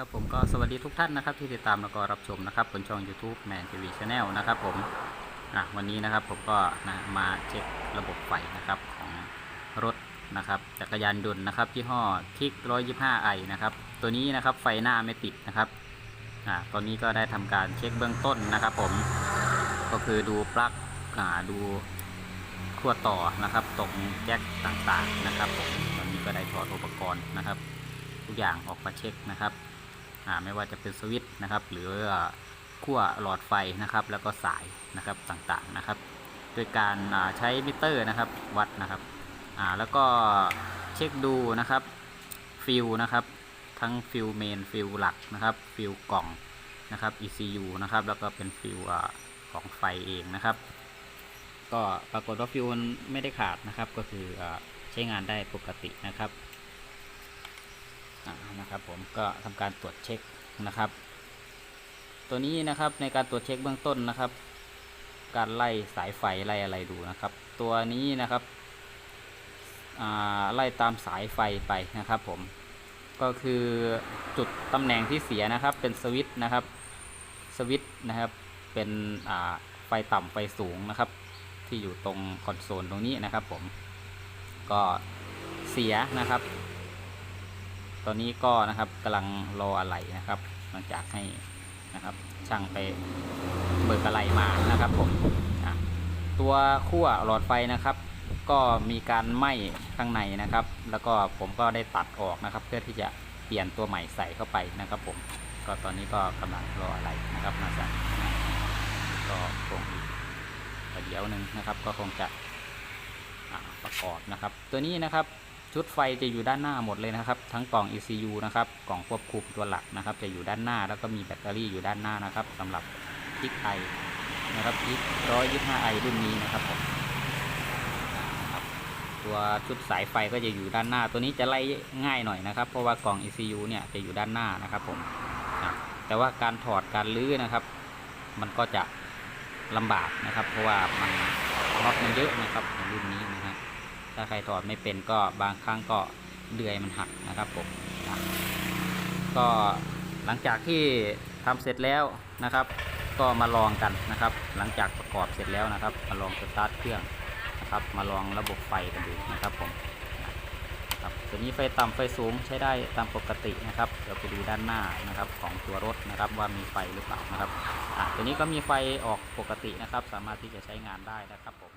ครับผมก็สวัสดีทุกท่านนะครับที่ติดตามแล้วก็รับชมนะครับบนช่อง YouTube Man TV Channel นะครับผมอะวันนี้นะครับผมก็นะมาเช็คระบบไฟนะครับของรถนะครับจักรยานยนต์นะครับยี่ห้อคิก 125ไอนะครับตัวนี้นะครับไฟหน้าไม่ติดนะครับอ่าตอนนี้ก็ได้ทำการเช็คเบื้องต้นนะครับ ผมก็คือดูปลั๊กอ่าดูขั้วต่อนะครับ ตรงแจ็คต่างๆนะครับผมตอนนี้ก็ได้ถอดอุปกรณ์นะครับ ทุกอย่างออกมาเช็คนะครับ ไม่ว่าจะเป็นสวิตช์นะครับ หรือขั้วหลอดไฟนะครับ แล้วก็สายนะครับต่างๆนะครับ โดยการใช้มิเตอร์นะครับวัดนะครับแล้วก็เช็คดูนะครับฟิลนะครับ ทั้งฟิลเมนฟิลหลักนะครับฟิลกล่องนะครับ ECU นะครับ แล้วก็เป็นฟิลของไฟเองนะครับ ก็ปรากฏว่าฟิลมันไม่ได้ขาดนะครับ ก็คือใช้งานได้ปกตินะครับ นะครับผมก็ทำการตรวจเช็คนะครับ ตัวนี้นะครับในการตรวจเช็คเบื้องต้นนะครับ การไล่สายไฟไล่อะไรดูนะครับ ตัวนี้นะครับอ่าไล่ตามสายไฟไปนะครับผมก็คือจุดตำแหน่งที่เสียนะครับเป็นสวิตช์นะครับสวิตช์นะครับเป็นอ่าไฟต่ำไฟสูงนะครับ ที่อยู่ตรงคอนโซลตรงนี้นะครับผมก็เสียนะครับ ตอนนี้ก็นะครับกำลังรออะไหล่นะครับ หลังจากให้นะครับช่างไปเบิกอะไหล่มานะครับผมตัวขั้วหลอดไฟนะครับ ก็มีการไหม้ข้างในนะครับ แล้วก็ผมก็ได้ตัดออกนะครับ เพื่อที่จะเปลี่ยนตัวใหม่ใส่เข้าไปนะครับ ผมก็ตอนนี้ก็กำลังรออะไหลนะครับมาจากก็คงอีกประเดี๋ยวหนึ่งนะครับ ก็คงจะประกอบนะครับ ตัวนี้นะครับ ชุดไฟจะอยู่ด้านหน้าหมดเลยนะครับ ทั้งกล่อง ECU นะครับกล่องควบคุมตัวหลักนะครับ จะอยู่ด้านหน้าแล้วก็มีแบตเตอรี่อยู่ด้านหน้านะครับสำหรับพิกไอนะครับพิกร้อยยี่ห้าไอรุ่นนี้นะครับผมตัวชุดสายไฟก็จะอยู่ด้านหน้า ตัวนี้จะไล่ง่ายหน่อยนะครับ เพราะว่ากล่อง ECU เนี่ยจะอยู่ด้านหน้านะครับผมแต่ว่าการถอดการลื้อนะครับ มันก็จะลำบากนะครับ เพราะว่ามันน็อตมันเยอะนะครับรุ่นนี้นะฮะ ถ้าใครถอดไม่เป็นก็บางครั้งก็เดือยมันหักนะครับผมก็หลังจากที่ทำเสร็จแล้วนะครับ ก็มาลองกันนะครับ หลังจากประกอบเสร็จแล้วนะครับ มาลองสตาร์ทเครื่องนะครับ มาลองระบบไฟกันดูนะครับผมครับตัวนี้ไฟต่ำไฟสูงใช้ได้ตามปกตินะครับเดี๋ยวไปดูด้านหน้านะครับของตัวรถนะครับว่ามีไฟหรือเปล่านะครับอะตัวนี้ก็มีไฟออกปกตินะครับ สามารถที่จะใช้งานได้นะครับผม